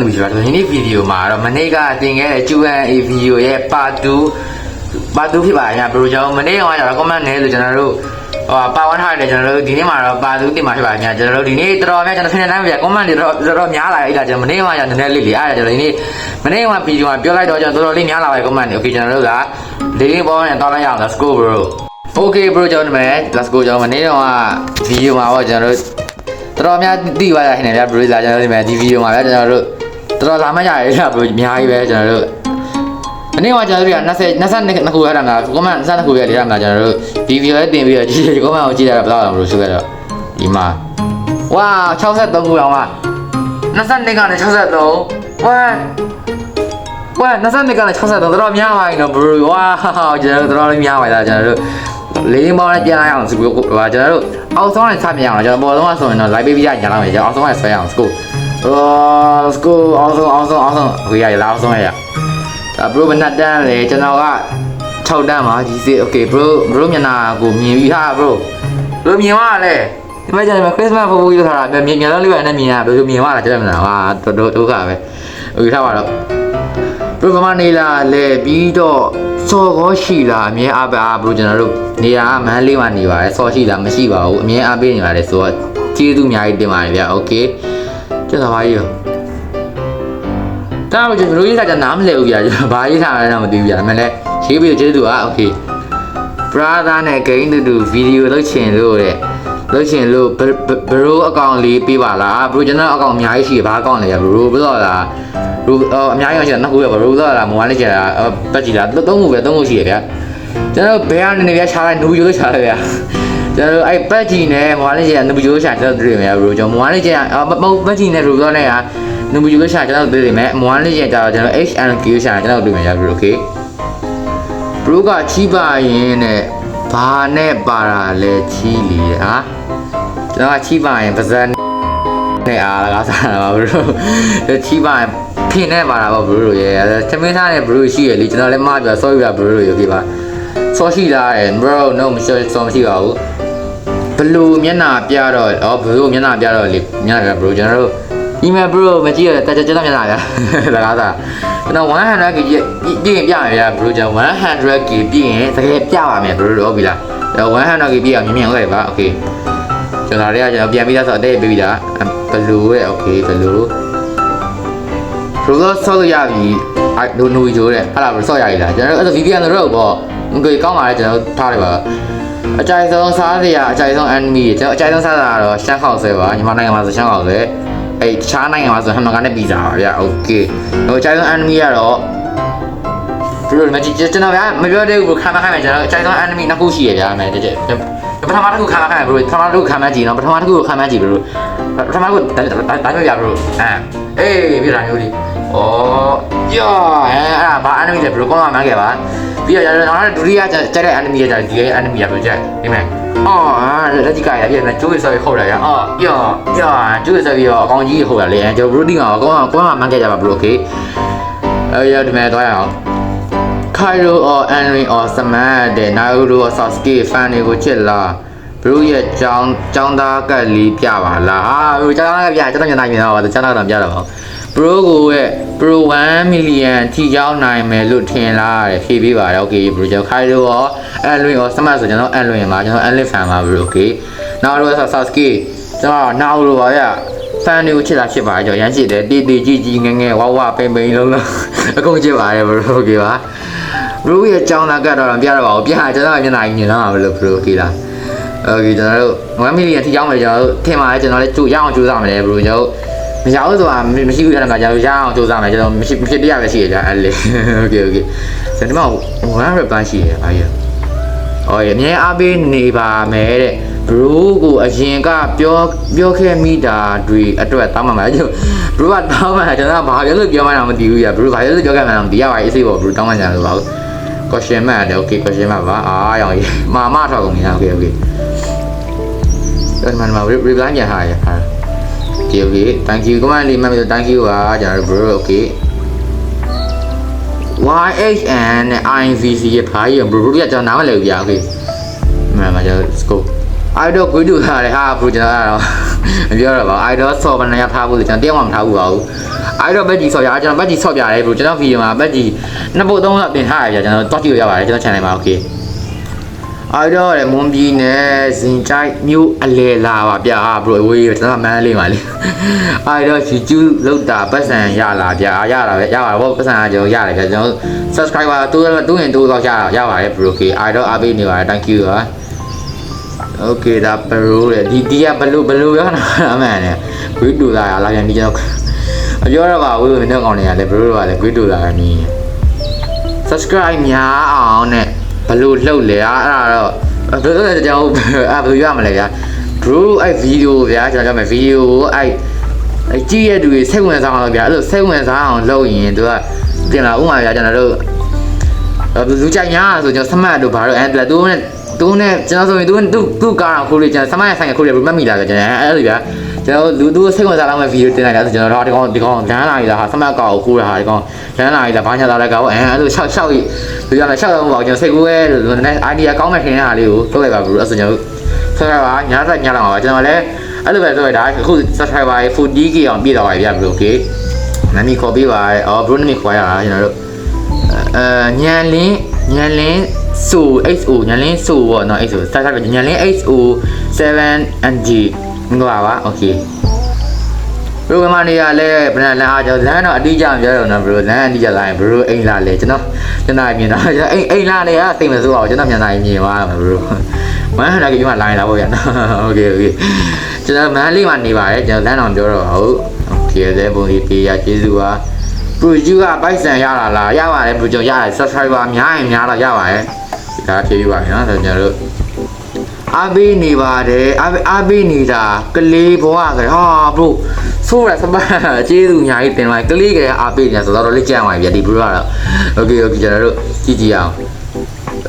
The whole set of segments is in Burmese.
လူရှိပါဆိုဒီနေ့ဗီဒီယိုမှာတော့မနေ့ကတင်ခဲ့တဲ့ Q&A ဗီဒီယိုရဲ့ part 2 part 2ဖြစ်ပါညာဘယ်လိုကြောင့်မနေ့ကကျတော့ comment နဲ့လို့ကျွန်တော်တို့ဟိုပါဝန်ထားတယ်ကျွန်တော်တို့ဒီနေ့မှာတော့ part 2တင်မှာဖြစ်ပါညာကျွန်တော်တို့ဒီနေ့တော်တော်များကျွန်တော်ဆင်းနေတိုင်းပြ comment တွေတော့တော်တော်များလာပြီအဲ့ဒါကျွန်တော်မနေ့ကကျနည်းနည်းလေးလေးအဲ့ဒါကျွန်တော်ဒီနေ့မနေ့ကဗီဒီယိုမှာပြောလိုက်တော့ကျွန်တော်တော်တော်လေးများလာပါ comment တွေ okay ကျွန်တော်တို့ကဒီနေ့ပေါ်ရင်တောင်းလိုက်ရအောင် let's go bro okay bro ကျွန်တော်တို့မယ် let's go ကျွန်တော်မနေ့တော့ဗီဒီယိုမှာပေါ့ကျွန်တော်တို့တော်တော်များသိပါရဟင်ဗျာဘရိုဇာကျွန်တော်ဒီမှာဒီဗီဒီယိုမှာဗျာကျွန်တော်တို့ တော်တော်လာမကြရဗျာဘရိုအများကြီးပဲကျွန်တော်တို့အနည်းကကျွန်တော်တို့က20 22ခုရတာလားကွန်မန့်22ခုရရတာလားကျွန်တော်တို့ဒီဗီဒီယိုလေးတင်ပြီးတော့ဒီကွန်မန့်ကိုကြည့်ရတာဘယ်တော့မှမလို့ဆိုခဲ့တော့ဒီမှာဝါ63ခုအောင်ပါ22ကနေ63ဝါဝါ22ကနေ63တော်တော်များပါရင်တော့ဘရိုဝါကျွန်တော်တို့တော်တော်လေးများပါလားကျွန်တော်တို့လေးမောင်းနဲ့ပြန်လာအောင်ဆိုပြီးဟိုကျွန်တော်တို့အောက်ဆုံးနဲ့စပြန်အောင်ကျွန်တော်ပေါ်ဆုံးကဆိုရင်တော့ live ပေးပြရညာလောက်မယ်ကျွန်တော်အောက်ဆုံးကဆွဲအောင်စကူ အော်စကူအောက်ဆုံးအောက်ဆုံးအောက်ဆုံးဟိုရရလာအောက်ဆုံးရရဒါ bro ဘယ်နှစ်တန်းလဲကျွန်တော်က6တန်းပါဒီစစ် okay bro bro မျက်နှာကိုမြင်ပြီဟာ bro bro မြင်ပါလေဒီမှာကျွန်တော် Christmas ပူပူရထားတာမြင်မြင်တော့လေးပဲနဲ့မြင်ရ bro မြင်ပါလားကျွန်တော်မလားဟာတော်တော်ဒုက္ခပဲဟိုထားပါတော့ဘရိုဗမာနေလာလဲပြီးတော့စော်ကောရှိလားအမြဲအားပါဘရိုကျွန်တော်တို့နေရာမန်းလေးမှာနေပါတယ်စော်ရှိလားမရှိပါဘူးအမြဲအားပေးနေပါတယ်ဆိုတော့ကျေးဇူးအများကြီးတင်ပါတယ်ဗျโอเคကျန်တာပါကြီးရောတားလို့ကျွန်တော်ရေးတာကနားမလဲဘူးဗျာကျွန်တော်ဘာရေးထားလဲတော့မသိဘူးဗျာဒါပေမဲ့လည်းရေးပြီးကျေးဇူးอ่ะโอเค brother နဲ့ gain တူတူဗီဒီယိုလုပ်ချင်လို့တဲ့လုပ်ချင်လို့ဘရိုအကောင့်လေးပေးပါလားဘရိုကျွန်တော်အကောင့်အများကြီးရှိတယ်ဘာအကောင့်လဲဗျာဘရိုဘယ်တော့လား ရူအများကြီးရှိတာနှစ်ခုရပါရူတော့လားမဝမ်းလေးကျတာပတ်ကြည့်လားသုံးခုပဲသုံးခုရှိရဗျာကျွန်တော်ဘယ်ကနေနေပြချားလိုက်နူယိုးချားလိုက်ဗျာ ကျွန်တော်အဲ့ပတ်ကြည့်နဲ့မဝမ်းလေးကျတာနူယိုးချာကျွန်တော်တွေ့ရမယ်ဘရိုကျွန်တော်မဝမ်းလေးကျတာမဟုတ်ပတ်ကြည့်နဲ့ရူတော့နဲ့ကနူယိုးချာကျွန်တော်တွေ့ရမယ်မဝမ်းလေးကျတာကျွန်တော် HNQ ချာကျွန်တော်တွေ့မယ်ဗျာဘရို okay ဘရိုကချီးပါရင်နဲ့ဘာနဲ့ပါတာလဲချီးလီဟာကျွန်တော်ကချီးပါရင်ပါဇက်နဲ့အားလကားစားတာပါဘရိုချီးပါရင်ဖင်နဲ့ပါတာပါဘရိုရဲ့သမင်းသားနဲ့ဘရိုရှိရလေကျွန်တော်လည်းမှားပြ sorry ပါဘရိုရေပြပါဆောရှိလားရယ် bro no မရှိဆောမရှိပါဘူး ဘလူမျက်နှာပြတော့အော်ဘလူမျက်နှာပြတော့လေမျက်နှာပြ bro ကျွန်တော်တို့ email bro မကြည့်ရတဲ့တက်တက်မျက်နှာဗျာလကားစားကျွန်တော် 100k ပြည့်ပြည့်ပြမယ်ဗျာ bro ကျွန်တော် 100k ပြည့်ရင်တကယ်ပြပါမယ် bro ဟုတ်ပြီလား 100k ပြည့်အောင်မြင်မြင်ဟုတ်တယ်ပါ okay ကျွန်တော်တွေကကျွန်တော်ပြန်ပြီးသားဆိုအတဲ့ပေးပြီးသားဘလူရဲ့ okay ဘလူဘလူတော့ဆော့လို့ရပြီအဲဒိုနူဂျိုးတဲ့အဲ့ဒါဘလူဆော့ရည်လားကျွန်တော်အဲ့ဒါ VPN တော့ပေါ့ငွေကောင်းပါလေကျွန်တော်ထားလိုက်ပါ အကြိုက်ဆုံးစားစရာအကြိုက်ဆုံး enemy ကျွန်တော်အကြိုက်ဆုံးစားတာကတော့ရှမ်းခေါက်ဆဲပါညီမနိုင်ငံမှာဆိုရှမ်းခေါက်ဆဲအဲ့တခြားနိုင်ငံမှာဆိုဟမ်ဘာဂါနဲ့ပီဇာပါဗျာ okay ဟိုအကြိုက်ဆုံး enemy ကတော့ဘလူမကြည့်ကျွန်တော်ဗျာမပြောသေးဘူးခံမခံမယ်ကျွန်တော်အကြိုက်ဆုံး enemy နှစ်ခုရှိရဗျာမယ်တကယ်ပထမတစ်ခုခံမခံမယ်ဘလို့ပထမတစ်ခုခံမကြည့်နော်ပထမတစ်ခုကိုခံမကြည့်ဘလို့ပထမတစ်ခုဒါမျိုးပြဘလို့အဲအေးပြတာမျိုးလေးဩယောအဲအဲ့ဒါဘာ enemy လဲဘလို့ကောင်းမှမခဲ့ပါ ပြီးတော့ကျွန်တော်ဒုတိယကျတဲ့ enemy ကဒီ enemy ပဲကျနေမယ်အော်လက်ကြီးကရပြည့်နေကျိုးဆော်ပြီးဟုတ်တယ်အော်ပြီးတော့ပြီးတော့ကျိုးဆော်ပြီးတော့အကောင်ကြီးဟုတ်တယ်လေကျွန်တော်ဘရိုတီကအကောင်ကကောင်ကမန်ခဲ့ကြပါဘရိုကေအဲ့ရဒီမဲ့တော့ရအောင် Cairo or Henry or Samad တဲ့ Naruto or Sasuke fan တွေကိုချစ်လားဘရိုရဲ့ကြောင်းကြောင်းသားကလေးပြပါလားဟာဘရိုကြောင်းသားကပြကျွန်တော်ညနေမြင်တော့ကြောင်းသားကတော့ပြတော့ပါ ဘရိုကိုရဲ့ Pro 1 million ထိရောက်နိုင်မယ်လို့ထင်လားတဲ့ဖြေပေးပါတယ် okay ဘရိုကျွန်တော် Cairo or Henry or Saman ဆိုကျွန်တော် Henry မှာကျွန်တော် Henry fan ပါဘရို okay Naruto or Sasuke ကျွန်တော် Naruto ပါဗျဖန်တွေကိုချစ်တာချစ်ပါကြောရမ်းချစ်တယ်တီတီကြီးကြီးငငယ်ဝဝပိန်ပိန်လုံးလုံးအကုန်ချစ်ပါတယ်ဘရိုโอเคပါဘရိုရဲ့ကြောင်းလာကတော့ပြတော့ပါဘူးပြကျွန်တော်မျက်နှာကြီးမြင်တော့မှာဘလို့ဘရိုโอเคလားโอเคကျွန်တော်တို့1 million ထိရောက်မယ်ကျွန်တော်တို့ထင်ပါတယ်ကျွန်တော်လည်းကြိုရအောင်ကြိုးစားမယ်ဘရိုကျွန်တော် မရဘူးဆိုတာမရှိဘူးအဲ့ဒါကကျွန်တော်ရအောင်စူးစမ်းမယ်ကျွန်တော်မရှိဖြစ်တရားပဲရှိရကြအဲ့လေ okay okay ဆိုတော့ဒီမှာ1 reply ရှိရပါရဲ့အော်ရအမြဲအားပေးနေပါမယ်တဲ့ bro ကိုအရင်ကပြောပြောခဲ့မိတာတွေအတွက်တောင်းပန်ပါကျွန်တော် bro ကတောင်းပန်တာကျွန်တော်ကဘာပြောလို့ပြောမှန်းတော့မသိဘူးကြာ bro ဘာပြောလို့ပြောခဲ့မှန်းတော့မသိရပါဘူးအေးစိပေါ့ bro တောင်းပန်ကြလို့ပါဘူး question မှတ်တယ် okay question မှတ်ပါအားရောင်ကြီးမာမထောက်ကုန်နေတာ okay okay အဲ့မှာမှာ reply ပြန်ထားရဟာ okay okay thank you comment လေးမှတ်ပြီး thank you ပါကျွန်တော် bro okay YHN နဲ့ IVC ရဲ့ဖားရ bro တို့ကကျွန်တော်နားမလည်ဘူးဗျာ okay မှန်ပါကျွန်တော် scope idol ကိုတူထားတယ်ဟာ bro ကျွန်တော်ကတော့မပြောတော့ပါဘူး idol ဆော့ဘယ်နေရာထားဘူးလဲကျွန်တော်တရားမှမထားဘူးပါဘူးအဲ့တော့ဘက်ကြီးဆော့ပြကျွန်တော်ဘက်ကြီးဆော့ပြတယ်ဘရိုကျွန်တော်ဗီဒီယိုမှာဘက်ကြီးနှစ်ပုတ်သုံးပုတ်တင်ထားရပြကျွန်တော်တော့ကြည့်လို့ရပါတယ်ကျွန်တော် channel မှာ okay အဲ့တော့လေမွန်ပြည်နယ်ဇင်ချိုက်မြို့အလဲလာပါဗျာဘရိုဝေးကျွန်တော်မန်းလေးပါလေအဲ့တော့ YouTube လောက်တာပတ်စံရလာဗျာရလာပဲရပါတော့ပတ်စံကကျွန်တော်ရတယ်ဗျာကျွန်တော် subscriber တိုးတိုးရင်တိုးတော့ရရပါတယ်ဘရို okay အဲ့တော့အားပေးနေပါတယ် thank you ပါ okay ဒါဘရိုလေဒီဒီကဘလူဘလူပြောတာအမှန်နဲ့ဂွေးတူလာရလာပြန်ပြီးကျွန်တော်အပြောရပါဘူးမင်းတို့ကောင်းနေရလေဘရိုကလည်းဂွေးတူလာနေ subscribe များအောင်နဲ့ ဘလို့လှုပ်လဲအဲ့ဒါတော့ဘယ်လိုလဲကျွန်တော်အဲ့ဘယ်လိုရမလဲဗျာ bro အဲ့ဗီဒီယိုဗျာကျွန်တော်ပြောမယ်ဗီဒီယိုကိုအဲ့အဲ့ကြည့်ရတူစိတ်ဝင်စားအောင်ဗျာအဲ့လိုစိတ်ဝင်စားအောင်လုပ်ရင်သူကပြင်လာဥမာဗျာကျွန်တော်တို့လူကြိုက်ညာဆိုကျွန်တော်စမတ်တို့ဘာလို့အဲ့ဒါသူနဲ့သူနဲ့ကျွန်တော်ဆိုရင်သူသူသူကားအောင်ခိုးလို့ကျွန်တော်စမတ်ရဲ့ဆိုင်ကခိုးလို့မှတ်မိလာကြကျွန်တော်အဲ့လိုဗျာ ကျွန်တော်လူသူစိတ်ဝင်စားအောင်ဗီဒီယိုတင်လိုက်တာဆိုကျွန်တော်တော့ဒီကောင်ဒီကောင်လမ်းလာရတာဟာစမတ်ကောက်ကိုခိုးတာဟာဒီကောင်လမ်းလာရတာဘာညာလာတဲ့ကောင်အဲ့အဲ့လိုရှောက်ရှောက်ဒီကလည်းရှောက်တော့မပေါ့ကျွန်တော်စိတ်ကူးရဲ့နည်း idea ကောင်းမဲ့ထင်တဲ့ဟာလေးကိုထုတ်လိုက်ပါဘူးအဲ့ဆိုကျွန်တော်ဆက်ရပါညာဆက်ညာလာပါကျွန်တော်လည်းအဲ့လိုပဲဆိုရတာအခု subscriber 40k အောင်ပြည့်တော့ပါဗျာ bro okay နာမည်ခေါ်ပေးပါအော် bro နာမည်ခေါ်ရတာကျွန်တော်တို့အဲညံလင်းညံလင်းဆို XO ညံလင်းဆိုပေါ့နော် XO စတာကညံလင်း XO 7NG မင်္ဂလာပါ okay ဘရိုကမာနေရလဲဘယ်နဲ့လမ်းအားကြောင့်လမ်းတော့အတိအကျမပြောတော့နော်ဘရိုလမ်းအတိအကျလာရင်ဘရိုအိမ်လာလဲကျွန်တော်ကျွန်တော်မြင်တော့အိမ်အိမ်လာလေကတိတ်မစိုးအောင်ကျွန်တော်မြန်လာရင်မြင်သွားမှာဘရိုမန်းလာကဒီမှာလိုင်းလာပေါ့ဗျာโอเคโอเคကျွန်တော်မန်းလေးမှာနေပါတယ်ကျွန်တော်လမ်းတော်ပြောတော့ဟုတ်โอเคတဲ့ပုံလေးပေးရကျေးဇူးပါပရိုဂျူကပိုက်ဆံရလာလားရပါတယ်ပရိုဂျူရတယ် subscriber များရင်များတော့ရပါတယ်ဒါဖြေးပါနော်ကျွန်တော်တို့ အားပေးနေပါတယ်အားအားပေးနေတာကလေးဘဝကလေးဟာဘလို့ဆိုရစပါကျေးဇူးအများကြီးတင်လိုက်ကလေးကလေးအားပေးနေတာဆိုတော့တော်လေးကြံ့ပါပြီဗျာဒီဘလို့ကတော့ okay okay ကျွန်တော်တို့ကြည့်ကြည့်အောင်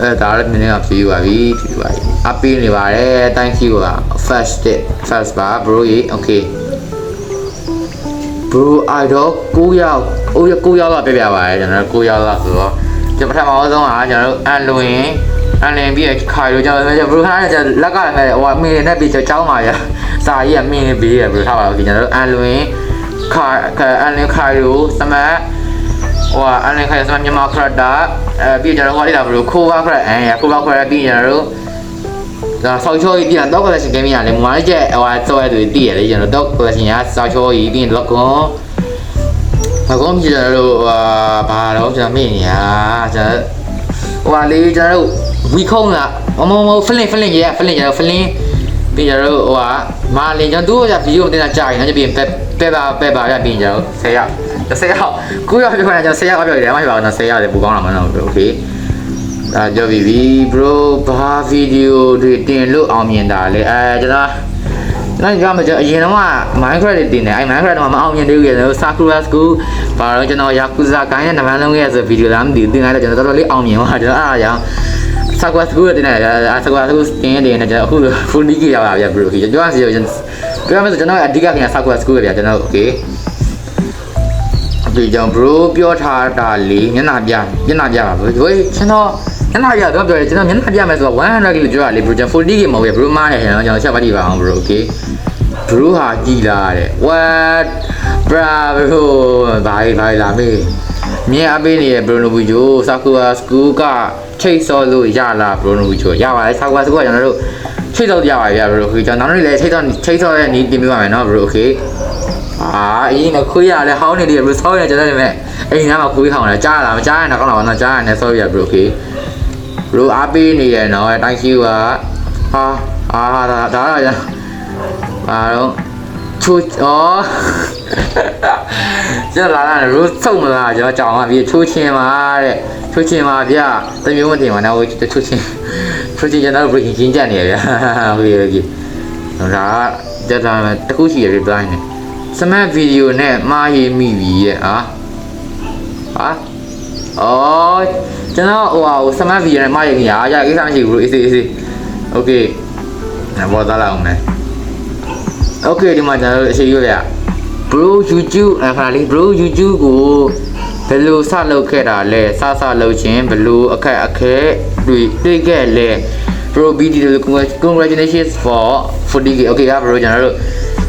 အဲဒါလည်းနည်းနည်းဖြေးပါပြီဖြေးပါပြီအားပေးနေပါတယ် thank you ပါ first step first bar bro ရေ okay bro idol 9ရောက်9ရောက်9ရောက်လောက်ပြပြပါတယ်ကျွန်တော်9ရောက်လောက်ဆိုတော့ကျွန်တော်ပထမဆုံးကကျွန်တော်တို့အန်လွင် အန်လင်ပြီးရခိုင်လို့ကျွန်တော်ဘရိုခါနဲ့ကျွန်တော်လက်ကလည်းဟိုမင်းနဲ့ပြီးကျွန်တော်ចောင်းပါရစာကြီးကမင်းနဲ့ပြီးရဘရိုထားပါဦးကျွန်တော်တို့အန်လွင်ခိုင်အန်လင်ခိုင်လို့စမတ်ဟိုအန်လင်ခိုင်စမတ်မြန်မာခရတာအဲပြီးကျွန်တော်ဟိုလေးလာဘရိုခိုးပါခရအဲခိုးပါခရပြီးကျွန်တော်တို့ဒါဆောက်ချိုးကြီးပြန်တော့ collection game ရတယ်မမလေးကျဟိုတော့ရသူတည်ရလေကျွန်တော်တော့ collection ရဆောက်ချိုးကြီးပြီးတော့ကွန်မကုန်းကျွန်တော်တို့ဟာဘာတော့ကျွန်တော်မေ့နေရကျွန်တော်ဟိုဟာလေးကျွန်တော်တို့ ဝီခုံးကမမမဖလင်ဖလင်ရဖလင်ရဖလင်ပြီးကျွန်တော်တို့ဟိုဟာမာလင်ကျွန်တော်တို့ကဗီဒီယိုတင်တာကြာရင်တော့ပြင်ပက်ပက်ပါပက်ပါရပြီးကျွန်တော်10ရောက်10ရောက်9ရောက်ပြောနေကျွန်တော်10ရောက်ပြောတယ်မရှိပါဘူးနော်10ရောက်တယ်ပူကောင်းလာမှာနော်โอเคဒါကြောက်ပြီပြီ bro ဘာဗီဒီယိုတွေတင်လို့အောင်မြင်တာလေအဲကျွန်တော်ကျွန်တော်ကြောက်မကြအရင်တော့ Minecraft တွေတင်တယ်အဲ Minecraft တော့မအောင်မြင်သေးဘူးကျွန်တော် Sakura School ဘာလို့ကျွန်တော် Yakuza ကိုင်းတဲ့နမလုံးရဲ့ဆိုဗီဒီယိုလားမသိဘူးတင်လိုက်တော့ကျွန်တော်တော်တော်လေးအောင်မြင်သွားကျွန်တော်အားရအောင် Sakura School တင်တယ် Sakura School တင်ရတယ်နဲ့ကျွန်တော်အခု full league ရောက်လာပြီ bro ကျွန်တော်စီကျွန်တော်ပြောမယ်ဆိုကျွန်တော်အဓိကခင် Sakura School ပဲဗျာကျွန်တော် okay ဒီကြောင့် bro ပြောထားတာလေမျက်နှာပြမျက်နှာပြပါဘယ်ကျွန်တော်မျက်နှာပြတော့ပြောတယ်ကျွန်တော်မျက်နှာပြမယ်ဆိုတော့100ကလေးပြောရလေ bro ကျွန်တော် full league မဟုတ်ဘူး bro မားတယ်ကျွန်တော်ကျွန်တော်ချက်ပါကြည့်ပါအောင် bro okay bro ဟာကြည်လာတဲ့ what bravo ဘာဘာလာမေး မြင်အပေးနေတဲ့ Bruno Vijo Sakura School ကချိတ်စောလို့ရလား Bruno Vijo ရပါတယ် Sakura School ကကျွန်တော်တို့ချိတ်စောရပါဗျာ bro okay ကျွန်တော်တို့လည်းချိတ်စောချိတ်စောရဲ့နီးတင်ပြပါမယ်နော် bro okay အာအရင်ကခွေးရလဲဟောင်းနေတယ် bro ဆောင်းရကျွန်တော်လည်းအိမ်ထဲမှာခွေးဟောင်းလာကြားလာမကြားရင်တော့ကောင်းလာပါတော့ကြားရင်လည်းဆောရ bro okay bro အားပေးနေတယ်နော်အတိုင်းရှိကဟာအာဒါဒါတော့ရဘာတော့ ချိုးဩကျလာလာရိုးစုံမလားကျွန်တော်ကြောင်ပါပြီးချိုးချင်းပါတဲ့ချိုးချင်းပါဗျတမျိုးမတင်ပါနဲ့ဟိုချိုးချင်းချိုးချင်းကျွန်တော် breaking ချင်းကြက်နေရဗျဟုတ်ပြီဟုတ်ပြီဒါကတက်တာတခုရှိရ reply နဲ့စမတ်ဗီဒီယိုနဲ့မှားရေးမိပြီရဲ့ဟာဟာအော်ကျွန်တော်ဟိုဟာဟိုစမတ်ဗီဒီယိုနဲ့မှားရေးမိရအားရကိစ္စမရှိဘူး easy easy okay ဘောသားလာအောင်မယ် okay ဒီမှာကျွန်တော်တို့အရှိရွရ bro youtube အခါလေး bro youtube ကိုဘယ်လိုစလုပ်ခဲ့တာလဲစစလုပ်ခြင်းဘယ်လိုအခက်အခဲတွေတွေ့ခဲ့လဲ bro video congratulations for 40k okay က bro ကျွန်တော်တို့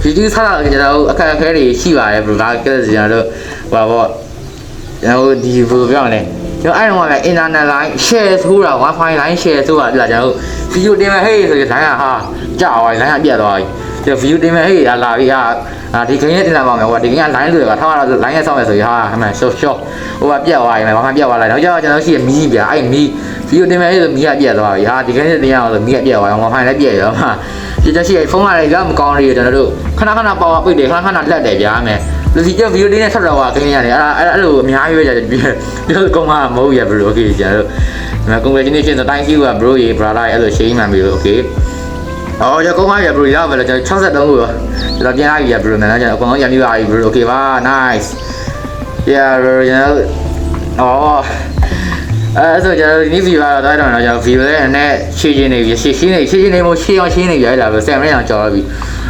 ဗီဒီယိုဆက်တာကျွန်တော်တို့အခက်အခဲတွေရှိပါတယ်ဘရိုဒါကဲကျွန်တော်တို့ဟိုပါပေါ့ကျွန်တော်တို့ဒီဘယ်လိုပြောရလဲကျွန်တော်အဲ့တော့က internet line share ထိုးတာ wifi line share ထိုးတာဒီလားကျွန်တော်တို့ဗီဒီယိုတင်မဲ့ဟေးဆိုရင် line ကဟာကြာသွားပြီ line ကပြတ်သွားပြီ ကျွန်တော်ဗီဒီယိုတင်မဲ့ဟေးလာပြီဟာအာဒီကိန်းနဲ့တင်လာပါမယ်ဟိုဒီကိန်းက line တွေကထားရတော့ line ရဲ့ဆောက်မယ်ဆိုရင်ဟာဟမှန် short short ဟိုကပြတ်သွားပြီမယ်ဘာမှပြတ်သွားလိုက်တော့ကျွန်တော်ရှိရမီးပြအဲ့မီးဗီဒီယိုတင်မဲ့ဟေးဆိုမီးကပြတ်သွားပြီဟာဒီကိန်းနဲ့တင်ရအောင်ဆိုမီးကပြတ်သွားအောင် wifi လည်းပြတ်ရောမှာဒီတက်ရှိဖုန်းကလည်းကြောက်မကောင်းတွေကျွန်တော်တို့ခဏခဏပေါ်ပိတ်တယ်ခဏခဏလက်တယ်ဗျာမယ်လူစီကျဗီဒီယိုတင်းနဲ့ဆက်တော့ကကိန်းရတယ်အဲ့ဒါအဲ့လိုအများကြီးပဲကြာတယ်ဒီလိုကောင်းမှာမဟုတ်ရဘလို့ okay ကျွန်တော်တို့ဒီမှာ congratulations thank you อ่ะ bro ရေ brother အဲ့လို share မှန်ပြီလို့ okay အော်ကျွန်တော်ကောင်းပါပြီ bro ရပါလားကျွန်တော်63ခုရောကျွန်တော်ပြန်လာပြီ bro နော်ကျွန်တော်အကုန်လုံးရန်ပြီးပါပြီ bro okay ပါ nice yeah bro ကျွန်တော်အော်အဲ့ဆိုကျွန်တော်ဒီဗီဒီယိုကတော့တော့ကျွန်တော်ဗီဒီယိုလေးနဲ့ရှင်းရှင်းနေပြီရှင်းရှင်းနေရှင်းရှင်းနေမို့ရှင်းအောင်ရှင်းနေပြီအဲ့ဒါပဲ7မိနစ်အောင်ကြော်ပြီ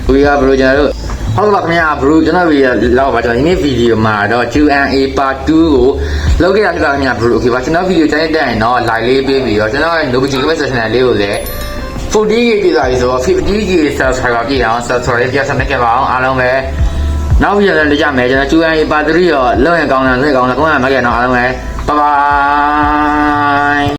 okay က bro ကျွန်တော်တို့ဟုတ်ပါခင်ဗျာ bro ကျွန်တော်ဗီဒီယိုလောက်ပါကျွန်တော်ဒီနေ့ဗီဒီယိုမှာတော့ Q&A part 2ကိုလုပ်ခဲ့ရဖြစ်ပါခင်ဗျာ bro okay ပါကျွန်တော်ဗီဒီယိုတိုင်းတဲ့ရင်တော့ live လေးပေးပြီးတော့ကျွန်တော်ရဲ့ Nobody Question လေးကိုလည်း 40k ပြည့်သွားပြီဆိုတော့ 50k subscriber ပြည့်အောင် subscribe ပြတ်ဆက်နေကြပါအောင်အားလုံးပဲနောက်ပြန်လည်းကြမယ်ကျွန်တော် Q&A part 3ရောလုံးရင်ကောင်းတယ်လွှဲကောင်းတယ်ကောင်းရမှာကြတော့အားလုံးပဲ bye bye